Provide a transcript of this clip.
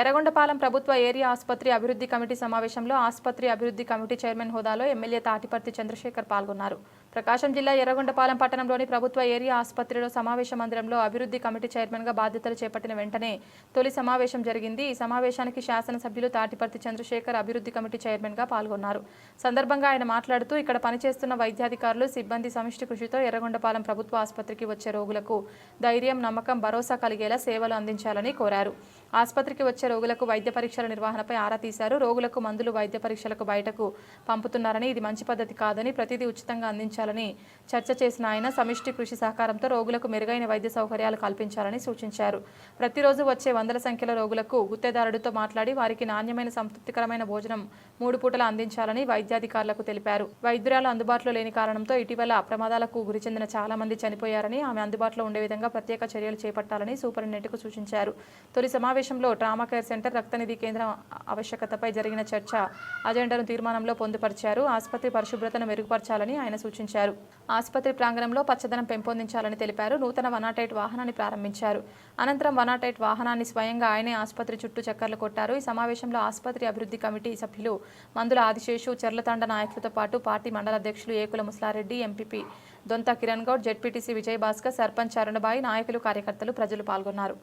ఎర్రగొండపాలెం ప్రభుత్వ ఏరియా ఆసుపత్రి అభివృద్ధి కమిటీ సమావేశంలో ఆసుపత్రి అభివృద్ధి కమిటీ చైర్మన్ హోదాలో ఎమ్మెల్యే తాటిపర్తి చంద్రశేఖర్ పాల్గొన్నారు. ప్రకాశం జిల్లా ఎర్రగొండపాలెం పట్టణంలోని ప్రభుత్వ ఏరియా ఆసుపత్రిలో సమావేశ మందిరంలో అభివృద్ధి కమిటీ చైర్మన్గా బాధ్యతలు చేపట్టిన వెంటనే తొలి సమావేశం జరిగింది. ఈ సమావేశానికి శాసనసభ్యులు తాటిపర్తి చంద్రశేఖర్ అభివృద్ధి కమిటీ చైర్మన్గా పాల్గొన్నారు. సందర్భంగా ఆయన మాట్లాడుతూ ఇక్కడ పనిచేస్తున్న వైద్యాధికారులు సిబ్బంది సమిష్టి కృషితో ఎర్రగొండపాలెం ప్రభుత్వ ఆసుపత్రికి వచ్చే రోగులకు ధైర్యం నమ్మకం భరోసా కలిగేలా సేవలు అందించాలని కోరారు. ఆసుపత్రికి వచ్చే రోగులకు వైద్య పరీక్షల నిర్వహణపై ఆరా తీశారు. రోగులకు మందులు వైద్య పరీక్షలకు బయటకు పంపుతున్నారని ఇది మంచి పద్ధతి కాదని ప్రతిదీ ఉచితంగా అందించాలని చర్చ చేసిన ఆయన సమిష్టి కృషి సహకారంతో రోగులకు మెరుగైన వైద్య సౌకర్యాలు కల్పించాలని సూచించారు. ప్రతిరోజు వచ్చే వందల సంఖ్యలో రోగులకు గుత్తేదారుడితో మాట్లాడి వారికి నాణ్యమైన సంతృప్తికరమైన భోజనం మూడు పూటలు అందించాలని వైద్యాధికారులకు తెలిపారు. వైద్యురాలు అందుబాటులో లేని కారణంతో ఇటీవల ప్రమాదాలకు గురి చెందిన చాలా మంది చనిపోయారని ఆమె అందుబాటులో ఉండే విధంగా ప్రత్యేక చర్యలు చేపట్టాలని సూపరింటెండెంట్కు సూచించారు. తొలి సమావేశంలో ట్రామా కేర్ సెంటర్ రక్తనిధి కేంద్రం ఆవశ్యకతపై జరిగిన చర్చ అజెండాను తీర్మానంలో పొందుపరిచారు. ఆసుపత్రి పరిశుభ్రతను మెరుగుపరచాలని ఆయన సూచించారు. ఆసుపత్రి ప్రాంగణంలో పచ్చదనం పెంపొందించాలని తెలిపారు. నూతన వనాటైట్ వాహనాన్ని ప్రారంభించారు. అనంతరం వనాటైట్ వాహనాన్ని స్వయంగా ఆయనే ఆసుపత్రి చుట్టూ చక్కర్లు కొట్టారు. ఈ సమావేశంలో ఆసుపత్రి అభివృద్ధి కమిటీ సభ్యులు మందుల ఆదిశేషు చెర్లతండ నాయకులతో పాటు పార్టీ మండల అధ్యక్షులు ఏకుల ముస్లారెడ్డి ఎంపీపీ దొంత కిరణ్ గౌడ్ జెడ్పీటీసీ విజయ్ భాస్కర్ సర్పంచ్ అరుణబాయి నాయకులు కార్యకర్తలు ప్రజలు పాల్గొన్నారు.